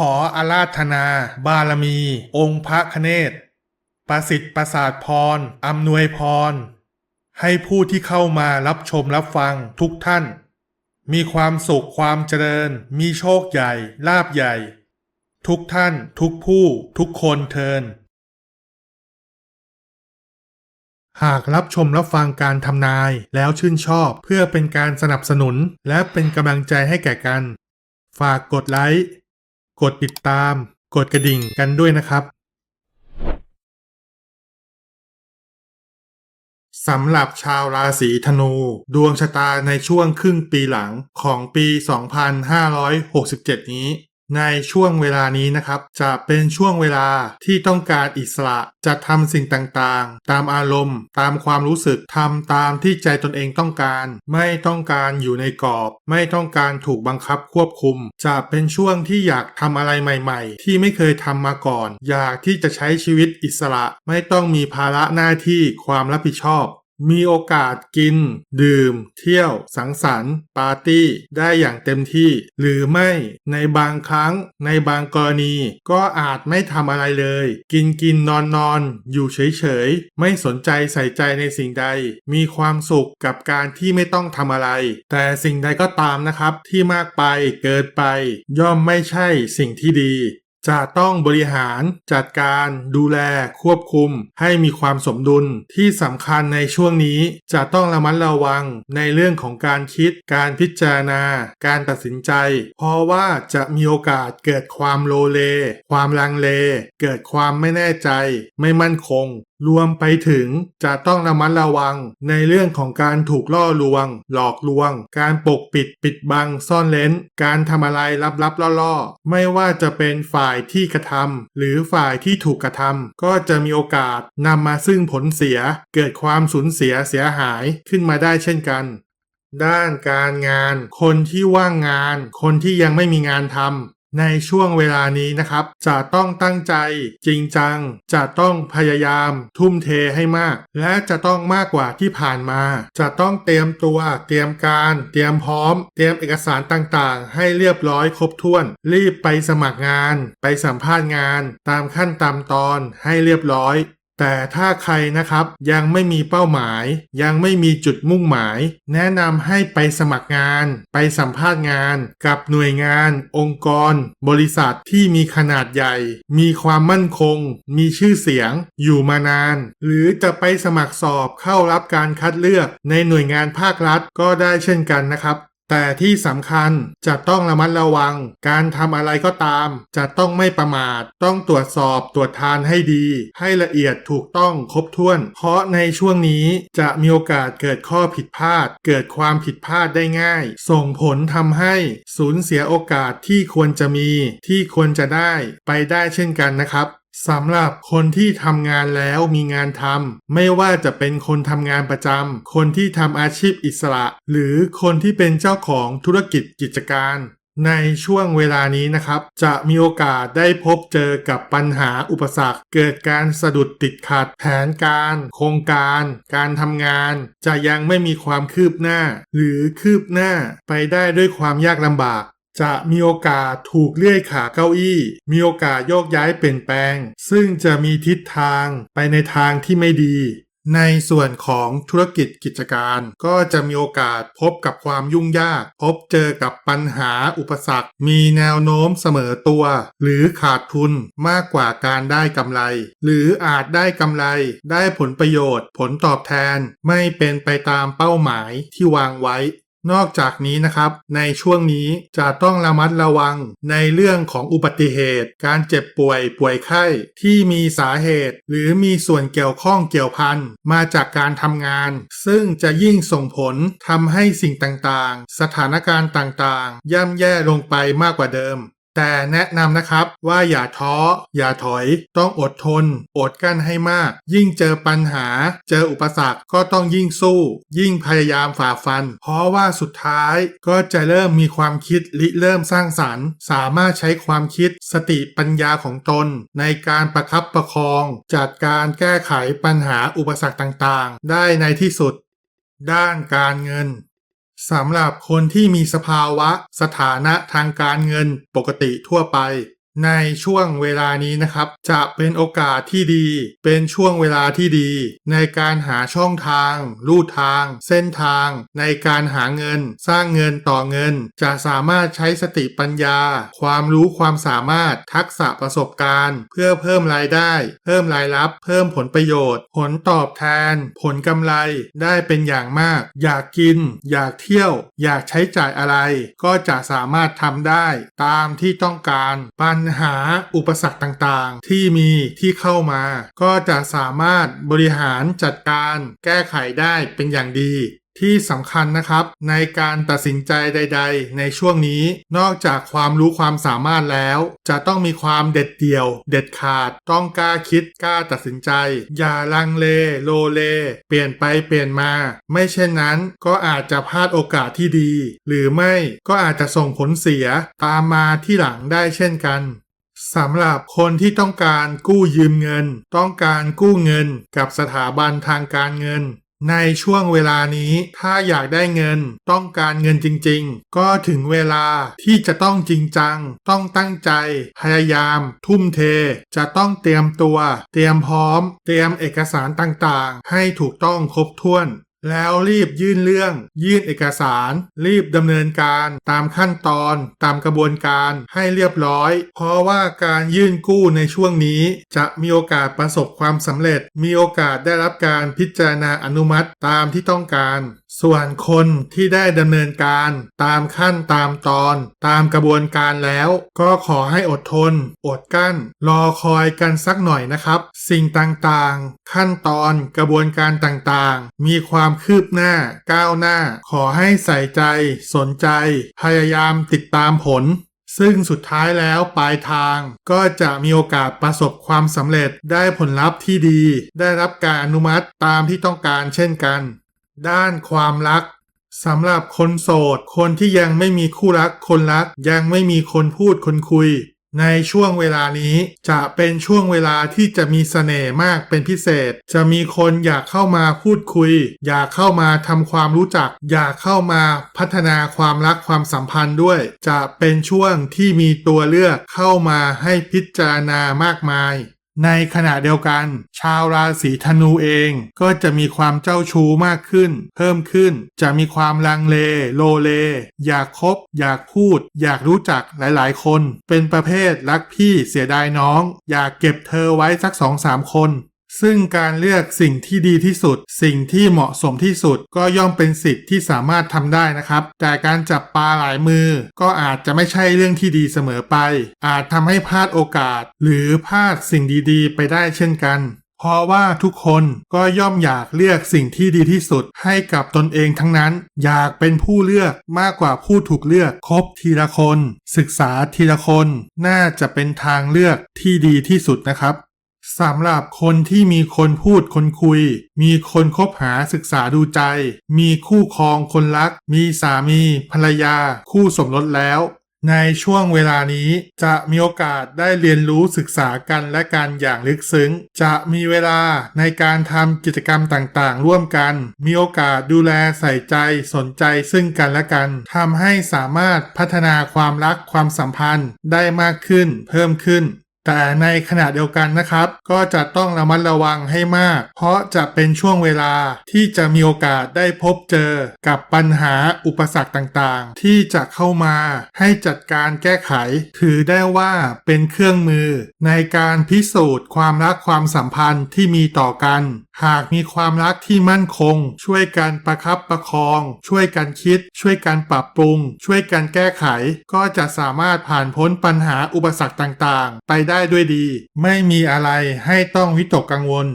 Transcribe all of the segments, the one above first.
ขออาราธนา บารมี องค์พระคเนศประสิทธิ์ประสาทพรอำนวยพร ให้ผู้ที่เข้ามารับชมรับฟังทุกท่าน มีความสุขความเจริญ มีโชคใหญ่ ลาบใหญ่ ทุกท่าน ทุกผู้ ทุกคนเทินหากรับชมรับฟังการทำนายแล้วชื่นชอบเพื่อเป็นการสนับสนุนและเป็นกำลังใจให้แก่กัน ฝากกดไลค์ กดติดตาม กดกระดิ่งกันด้วยนะครับสำหรับชาวราศีธนู ดวงชะตาในช่วงครึ่งปีหลังของปี 2567 นี้ ในช่วงเวลานี้นะครับ จะเป็นช่วงเวลาที่ต้องการอิสระจะทำสิ่งต่างๆ ตามอารมณ์ ตามความรู้สึกทำตามที่ใจตนเองต้องการ ไม่ต้องการอยู่ในกรอบ ไม่ต้องการถูกบังคับควบคุม จะเป็นช่วงที่อยากทำอะไรใหม่ๆ ที่ไม่เคยทำมาก่อน อยากที่จะใช้ชีวิตอิสระ ไม่ต้องมีภาระหน้าที่ความรับผิดชอบ มีโอกาสกิน ดื่ม เที่ยว สังสรรค์ ปาร์ตี้ ได้อย่างเต็มที่ หรือไม่ในบางครั้ง ในบางกรณี ก็อาจไม่ทำอะไรเลย กินกินนอนนอนอยู่เฉยเฉยๆไม่สนใจใส่ใจในสิ่งใด มีความสุขกับการที่ไม่ต้องทำอะไร แต่สิ่งใดก็ตามนะครับที่มากไปเกินไป ย่อมไม่ใช่สิ่งที่ดี จะต้องบริหารจัดการดูแลควบคุม ให้มีความสมดุลที่สำคัญในช่วงนี้จะต้องระมัดระวังในเรื่องของการคิด การพิจารณา การตัดสินใจ เพราะว่าจะมีโอกาสเกิดความโลเล ความลังเล เกิดความไม่แน่ใจ ไม่มั่นคงรวมไปถึงจะต้องระมัดระวังในเรื่องของการถูกล่อลวง หลอกลวง การปกปิดปิดบังซ่อนเลนการทำอะไรลับๆล่อๆ ไม่ว่าจะเป็นฝ่ายที่กระทำหรือฝ่ายที่ถูกกระทำก็จะมีโอกาสนำมาซึ่งผลเสีย เกิดความสูญเสียเสียหายขึ้นมาได้เช่นกันด้านการงาน คนที่ว่างงาน คนที่ยังไม่มีงานทำ ในช่วงเวลานี้นะครับ จะต้องตั้งใจจริงจัง จะต้องพยายาม ทุ่มเทให้มาก และจะต้องมากกว่าที่ผ่านมา จะต้องเตรียมตัว เตรียมการ เตรียมพร้อม เตรียมเอกสารต่างๆ ให้เรียบร้อยครบถ้วน รีบไปสมัครงาน ไปสัมภาษณ์งาน ตามขั้นตามตอนให้เรียบร้อย แต่ถ้าใครนะครับยังไม่มีเป้าหมาย ยังไม่มีจุดมุ่งหมาย แนะนำให้ไปสมัครงาน ไปสัมภาษณ์งาน กับหน่วยงาน องค์กร บริษัทที่มีขนาดใหญ่ มีความมั่นคง มีชื่อเสียง อยู่มานาน หรือจะไปสมัครสอบเข้ารับการคัดเลือกในหน่วยงานภาครัฐก็ได้เช่นกันนะครับ แต่ที่สำคัญจะต้องระมัดระวัง การทำอะไรก็ตาม จะต้องไม่ประมาท ต้องตรวจสอบตรวจทานให้ดี ให้ละเอียดถูกต้องครบถ้วน เพราะในช่วงนี้จะมีโอกาสเกิดข้อผิดพลาด เกิดความผิดพลาดได้ง่าย ส่งผลทำให้สูญเสียโอกาสที่ควรจะมี ที่ควรจะได้ไปได้เช่นกันนะครับ สำหรับคนที่ทำงานแล้วมีงานทำไม่ว่าจะเป็นคนทำงานประจำคนที่ทำอาชีพอิสระ หรือคนที่เป็นเจ้าของธุรกิจกิจการ ในช่วงเวลานี้นะครับ จะมีโอกาสได้พบเจอกับปัญหาอุปสรรค เกิดการสะดุดติดขัด แผนการ โครงการ การทำงาน จะยังไม่มีความคืบหน้า หรือคืบหน้าไปได้ด้วยความยากลำบาก จะมีโอกาสถูกเลื่อยขาเก้าอี้ มีโอกาสโยกย้ายเปลี่ยนแปลง ซึ่งจะมีทิศทางไปในทางที่ไม่ดี ในส่วนของธุรกิจกิจการ ก็จะมีโอกาสพบกับความยุ่งยาก พบเจอกับปัญหาอุปสรรค มีแนวโน้มเสมอตัว หรือขาดทุนมากกว่าการได้กำไร หรืออาจได้กำไร ได้ผลประโยชน์ ผลตอบแทน ไม่เป็นไปตามเป้าหมายที่วางไว้ นอกจากนี้นะครับ ในช่วงนี้จะต้องระมัดระวังในเรื่องของอุบัติเหตุ การเจ็บป่วยป่วยไข้ที่มีสาเหตุ หรือมีส่วนเกี่ยวข้องเกี่ยวพันมาจากการทำงาน ซึ่งจะยิ่งส่งผลทำให้สิ่งต่างๆ สถานการณ์ต่างๆ ย่ำแย่ลงไปมากกว่าเดิม แต่แนะนำนะครับว่าอย่าท้อ อย่าถอย ต้องอดทน อดกั้นให้มาก ยิ่งเจอปัญหา เจออุปสรรคก็ต้องยิ่งสู้ ยิ่งพยายามฝ่าฟัน เพราะว่าสุดท้ายก็จะเริ่มมีความคิดริเริ่มสร้างสรรค์ สามารถใช้ความคิดสติปัญญาของตน ในการประคับประคอง จัดการแก้ไขปัญหาอุปสรรคต่างๆ ได้ในที่สุด ด้านการเงิน สำหรับคนที่มีสภาวะสถานะทางการเงินปกติทั่วไป ในช่วงเวลานี้นะครับ จะเป็นโอกาสที่ดี เป็นช่วงเวลาที่ดี ในการหาช่องทาง ลู่ทาง เส้นทาง ในการหาเงิน สร้างเงินต่อเงิน จะสามารถใช้สติปัญญา ความรู้ความสามารถทักษะประสบการณ์ เพื่อเพิ่มรายได้ เพิ่มรายรับ เพิ่มผลประโยชน์ ผลตอบแทน ผลกำไรได้เป็นอย่างมาก อยากกิน อยากเที่ยว อยากใช้จ่ายอะไร ก็จะสามารถทำได้ ตามที่ต้องการปัญหาอุปสรรคต่างๆ ที่มีที่เข้ามา ก็จะสามารถบริหารจัดการแก้ไขได้เป็นอย่างดี ที่สำคัญนะครับ ในการตัดสินใจใด ๆ ในช่วงนี้ นอกจากความรู้ความสามารถแล้ว จะต้องมีความเด็ดเดี่ยว เด็ดขาด ต้องกล้าคิดกล้าตัดสินใจ อย่าลังเลโลเล เปลี่ยนไปเปลี่ยนมา ไม่เช่นนั้นก็อาจจะพลาดโอกาสที่ดี หรือไม่ก็อาจจะส่งผลเสียตามมาที่หลังได้เช่นกันสำหรับคนที่ต้องการกู้ยืมเงิน ต้องการกู้เงินกับสถาบันทางการเงิน ในช่วงเวลานี้ถ้าอยากได้เงิน ต้องการเงินจริงๆ ก็ถึงเวลาที่จะต้องจริงจัง ต้องตั้งใจ พยายาม ทุ่มเท จะต้องเตรียมตัว เตรียมพร้อม เตรียมเอกสารต่างๆ ให้ถูกต้องครบถ้วน แล้วรีบยื่นเรื่อง ยื่นเอกสาร รีบดำเนินการตามขั้นตอน ตามกระบวนการให้เรียบร้อย เพราะว่าการยื่นกู้ในช่วงนี้ จะมีโอกาสประสบความสำเร็จ มีโอกาสได้รับการพิจารณาอนุมัติตามที่ต้องการ ส่วนคนที่ได้ดำเนินการตามขั้นตามตอนตามกระบวนการแล้ว ก็ขอให้อดทน อดกั้น รอคอยกันสักหน่อยนะครับ สิ่งต่างๆ ขั้นตอนกระบวนการต่างๆ มีความคืบหน้า ก้าวหน้า ขอให้ใส่ใจ สนใจ พยายามติดตามผลซึ่งสุดท้ายแล้วปลายทางก็จะมีโอกาสประสบความสำเร็จได้ผลลัพธ์ที่ดี ได้รับการอนุมัติตามที่ต้องการเช่นกัน ด้านความรักสำหรับคนโสด คนที่ยังไม่มีคู่รักคนรัก ยังไม่มีคนพูดคนคุย ในช่วงเวลานี้จะเป็นช่วงเวลาที่จะมีเสน่ห์มากเป็นพิเศษ จะมีคนอยากเข้ามาพูดคุย อยากเข้ามาทำความรู้จัก อยากเข้ามาพัฒนาความรักความสัมพันธ์ด้วย จะเป็นช่วงที่มีตัวเลือกเข้ามาให้พิจารณามากมาย ในขณะเดียวกัน ชาวราศีธนูเองก็จะมีความเจ้าชู้มากขึ้น เพิ่มขึ้น จะมีความลังเล โลเล อยากคบ อยากพูด อยากรู้จักหลายๆ คน เป็นประเภทรักพี่เสียดายน้อง อยากเก็บเธอไว้สักสองสามคน ซึ่งการเลือกสิ่งที่ดีที่สุด สิ่งที่เหมาะสมที่สุดก็ย่อมเป็นสิทธิ์ที่สามารถทำได้นะครับ แต่การจับปลาหลายมือ ก็อาจจะไม่ใช่เรื่องที่ดีเสมอไป อาจทำให้พลาดโอกาส หรือพลาดสิ่งดีๆ ไปได้เช่นกันเพราะว่าทุกคนก็ย่อมอยากเลือกสิ่งที่ดีที่สุดให้กับตนเองทั้งนั้น อยากเป็นผู้เลือกมากกว่าผู้ถูกเลือกคบทีละคน ศึกษาทีละคน น่าจะเป็นทางเลือกที่ดีที่สุดนะครับ สำหรับคนที่มีคนพูดคนคุย มีคนคบหาศึกษาดูใจ มีคู่ครองคนรัก มีสามี ภรรยา คู่สมรสแล้ว ในช่วงเวลานี้จะมีโอกาสได้เรียนรู้ศึกษากันและกันอย่างลึกซึ้ง จะมีเวลาในการทำกิจกรรมต่างๆ ร่วมกัน มีโอกาสดูแลใส่ใจสนใจซึ่งกันและกันทำให้สามารถพัฒนาความรักความสัมพันธ์ได้มากขึ้น เพิ่มขึ้น แต่ในขณะเดียวกันนะครับ ก็จะต้องระมัดระวังให้มาก เพราะจะเป็นช่วงเวลาที่จะมีโอกาสได้พบเจอกับปัญหาอุปสรรคต่างๆ ที่จะเข้ามาให้จัดการแก้ไข ถือได้ว่าเป็นเครื่องมือในการพิสูจน์ความรักความสัมพันธ์ที่มีต่อกัน หากมีความรักที่มั่นคง ช่วยกันประคับประคอง ช่วยกันคิด ช่วยกันปรับปรุง ช่วยกันแก้ไข ก็จะสามารถผ่านพ้นปัญหาอุปสรรคต่างๆ ไปได้ด้วยดี ไม่มีอะไรให้ต้องวิตกกังวล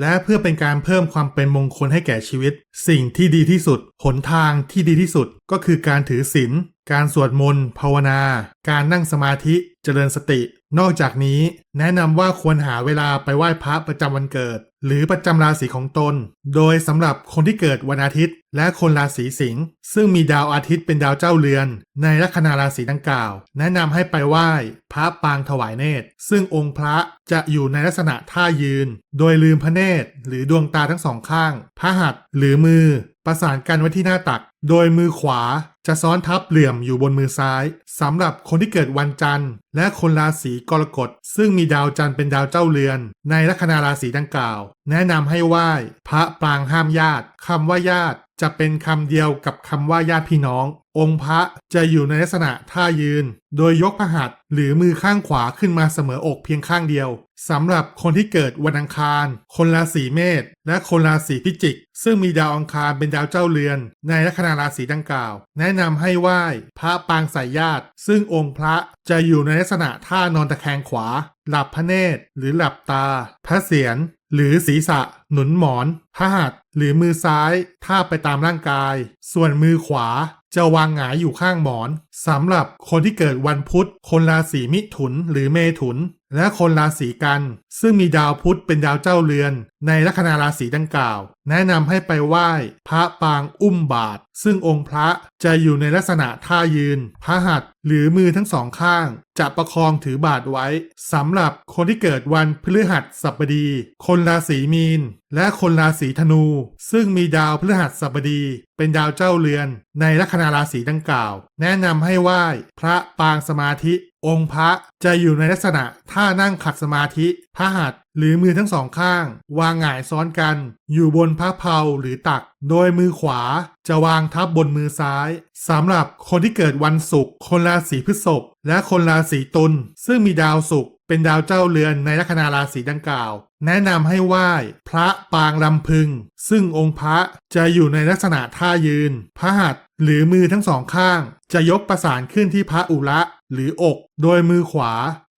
และเพื่อเป็นการเพิ่มความเป็นมงคลให้แก่ชีวิต สิ่งที่ดีที่สุด หนทางที่ดีที่สุดก็คือการถือศีลการสวดมนต์ภาวนา การนั่งสมาธิ เจริญสติ นอกจากนี้แนะนำว่าควรหาเวลาไปไหว้พระประจำวันเกิด หรือประจำราศีของตน โดยสำหรับคนที่เกิดวันอาทิตย์ และคนราศีสิงห์ซึ่งมีดาวอาทิตย์เป็นดาวเจ้าเรือน ในลัคนาราศีดังกล่าว แนะนำให้ไปไหว้พระปางถวายเนตร ซึ่งองค์พระจะอยู่ในลักษณะท่ายืน โดยลืมพระเนตร หรือดวงตาทั้งสองข้าง พระหัตถ์หรือมือ ประสานกันไว้ที่หน้าตัก โดยมือขวา จะซ้อนทับเหลี่ยมอยู่บนมือซ้ายสำหรับคนที่เกิดวันจันทร์ และคนราศีกรกฎซึ่งมีดาวจันทร์เป็นดาวเจ้าเรือน ในลัคนาราศีดังกล่าว แนะนำให้ไหว้ พระปรางห้ามญาติคำว่าญาติ จะเป็นคำเดียวกับคำว่าญาติพี่น้อง องค์พระจะอยู่ในลักษณะท่ายืน โดยยกพระหัตถ์หรือมือข้างขวาขึ้นมาเสมออกเพียงข้างเดียวสำหรับคนที่เกิดวันอังคาร คนราศีเมษและคนราศีพิจิก ซึ่งมีดาวอังคารเป็นดาวเจ้าเรือน ในลัคนาราศีดังกล่าว แนะนำให้ไหว้พระปางสายญาติ ซึ่งองค์พระจะอยู่ในลักษณะท่านอนตะแคงขวา หลับพระเนตร หรือหลับตา พระเศียรหรือศีรษะ หนุนหมอนพระหัตถ์ หรือมือซ้ายทาบไปตามร่างกาย ส่วนมือขวาจะวางหงายอยู่ข้างหมอนสำหรับคนที่เกิดวันพุธ คนราศีมิถุนหรือเมถุน และคนราศีกัน ซึ่งมีดาวพุธเป็นดาวเจ้าเรือน ในลัคนาราศีดังกล่าว แนะนำให้ไปไหว้ พระปางอุ้มบาท ซึ่งองค์พระ จะอยู่ในลักษณะท่ายืนพระหัตถ์หรือมือทั้งสองข้าง จะประคองถือบาทไว้สำหรับคนที่เกิดวันพฤหัสบดี คนราศีมีน และคนราศีธนู ซึ่งมีดาวพฤหัสบดี เป็นดาวเจ้าเรือน ในลัคนาราศีดังกล่าว แนะนำให้ไหว้พระปางสมาธิ องค์พระจะอยู่ในลักษณะท่านั่งขัดสมาธิพระหัตถ์ หรือมือทั้งสองข้าง วางหงายซ้อนกัน อยู่บนพระเพาหรือตัก โดยมือขวาจะวางทับบนมือซ้ายสำหรับคนที่เกิดวันศุกร์คนราศีพฤษภและคนราศีตุลซึ่งมีดาวศุกร์เป็นดาวเจ้าเรือนในลัคนาราศีดังกล่าว แนะนำให้ไหว้พระปางลำพึง ซึ่งองค์พระจะอยู่ในลักษณะท่ายืนพระหัตถ์หรือมือทั้งสองข้าง จะยกประสานขึ้นที่พระอุระหรืออก โดยมือขวา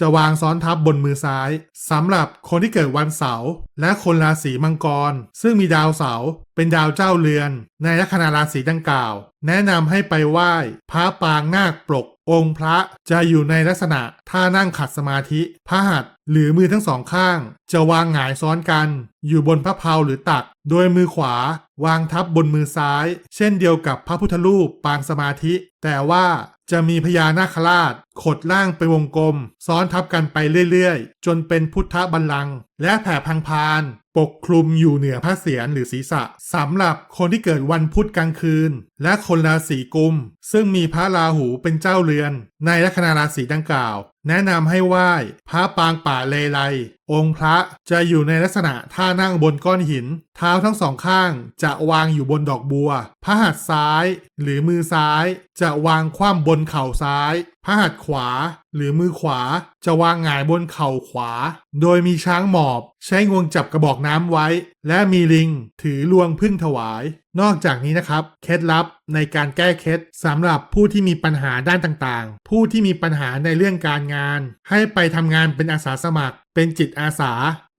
จะวางซ้อนทับบนมือซ้ายสำหรับคนที่เกิดวันเสาร์และคนราศีมังกร ซึ่งมีดาวเสาร์เป็นดาวเจ้าเรือน ในลัคนาราศีดังกล่าว แนะนำให้ไปไหว้พระปางนาคปลก องค์พระจะอยู่ในลักษณะท่านั่งขัดสมาธิพระหัตถ์หรือมือทั้งสองข้าง จะวางหงายซ้อนกัน อยู่บนพระเพลาหรือตัก โดยมือขวาวางทับบนมือซ้าย เช่นเดียวกับพระพุทธรูปปางสมาธิ แต่ว่า จะมีพญานาคราช ขดล่างไปวงกลม ซ้อนทับกันไปเรื่อยๆ จนเป็นพุทธบัลลังก์และแผ่พังพาน ปกคลุมอยู่เหนือพระเศียรหรือศีรษะสำหรับคนที่เกิดวันพุธกลางคืน และคนราศีกุม ซึ่งมีพระราหูเป็นเจ้าเรือน ในลัคนาราศีดังกล่าว แนะนำให้ไหว้พระปางป่าเลไล องค์พระจะอยู่ในลักษณะท่านั่งบนก้อนหิน เท้าทั้งสองข้างจะวางอยู่บนดอกบัว พระหัตถ์ซ้าย หรือมือซ้าย จะวางคว่ำบนเข่าซ้าย พระหัตถ์ขวา หรือมือขวา จะวางหงายบนเข่าขวา โดยมีช้างหมอบ ใช้งวงจับกระบอกน้ำไว้ และมีลิง ถือลวงพึ่งถวายนอกจากนี้นะครับเคล็ดลับในการแก้เคล็ดสำหรับผู้ที่มีปัญหาด้านต่างๆ ผู้ที่มีปัญหาในเรื่องการงาน ให้ไปทำงานเป็นอาสาสมัคร เป็นจิตอาสา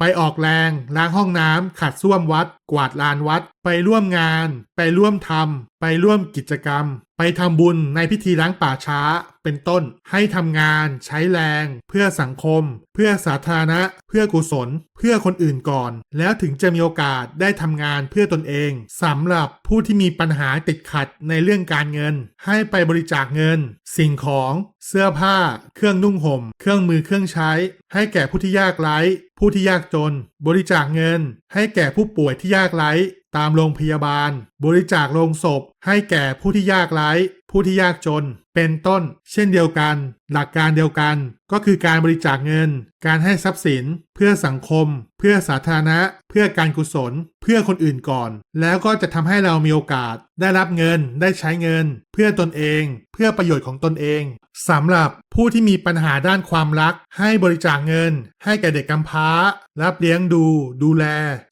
ไปออกแรงล้างห้องน้ำขัดส้วมวัด กวาดลานวัด ไปร่วมงาน ไปร่วมทำไปร่วมกิจกรรม ไปทำบุญในพิธีล้างป่าช้า เป็นต้น ให้ทำงาน ใช้แรง เพื่อสังคม เพื่อสาธารณะ เพื่อกุศล เพื่อคนอื่นก่อน แล้วถึงจะมีโอกาสได้ทำงานเพื่อตนเองสำหรับผู้ที่มีปัญหาติดขัดในเรื่องการเงิน ให้ไปบริจาคเงิน สิ่งของเสื้อผ้า เครื่องนุ่งห่ม เครื่องมือเครื่องใช้ ให้แก่ผู้ที่ยากไร้ ผู้ที่ยากจน บริจาคเงิน ให้แก่ผู้ป่วยที่ยากไร้ ตามโรงพยาบาล บริจาคโรงศพ ให้แก่ผู้ที่ยากไร้ ผู้ที่ยากจน เป็นต้น เช่นเดียวกัน หลักการเดียวกัน ก็คือการบริจาคเงิน การให้ทรัพย์สิน เพื่อสังคม เพื่อสาธารณะ เพื่อการกุศล เพื่อคนอื่นก่อน แล้วก็จะทำให้เรามีโอกาส ได้รับเงิน ได้ใช้เงิน เพื่อตนเอง เพื่อประโยชน์ของตนเองสำหรับ ผู้ที่มีปัญหาด้านความรัก ให้บริจาคเงิน ให้แก่เด็กกำพร้า รับเลี้ยงดู ดูแล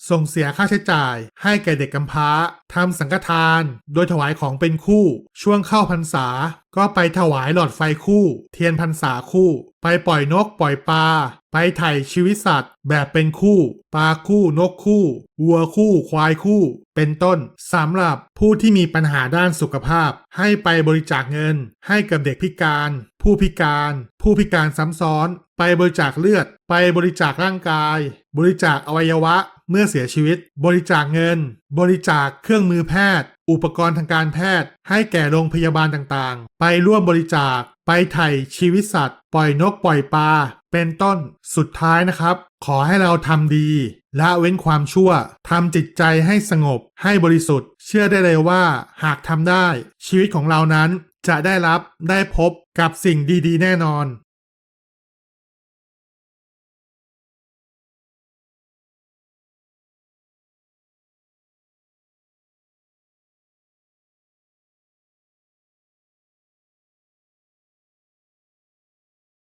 ส่งเสียค่าใช้จ่าย ให้แก่เด็กกำพร้าทำสังฆทาน โดยถวายของเป็นคู่ ช่วงเข้าพรรษา ก็ไปถวายหลอดไฟคู่ เทียนพรรษาคู่ ไปปล่อยนกปล่อยปลา ไปไถ่ชีวิตสัตว์ แบบเป็นคู่ ปลาคู่นกคู่ วัวคู่ ควายคู่ เป็นต้นสำหรับผู้ที่มีปัญหาด้านสุขภาพ ให้ไปบริจาคเงิน ให้กับเด็กพิการ ผู้พิการ ผู้พิการซ้ำซ้อน ไปบริจาคเลือด ไปบริจาคร่างกาย บริจาคอวัยวะ เมื่อเสียชีวิต บริจาคเงิน บริจาคเครื่องมือแพทย์ อุปกรณ์ทางการแพทย์ ให้แก่โรงพยาบาลต่างๆ ไปร่วมบริจาค ไปไถ่ชีวิตสัตว์ ปล่อยนกปล่อยปลาเป็นต้นสุดท้ายนะครับ ขอให้เราทำดีละเว้นความชั่วทำจิตใจให้สงบ ให้บริสุทธิ์ เชื่อได้เลยว่า หากทำได้ ชีวิตของเรานั้นจะได้รับได้พบกับสิ่งดีๆ แน่นอน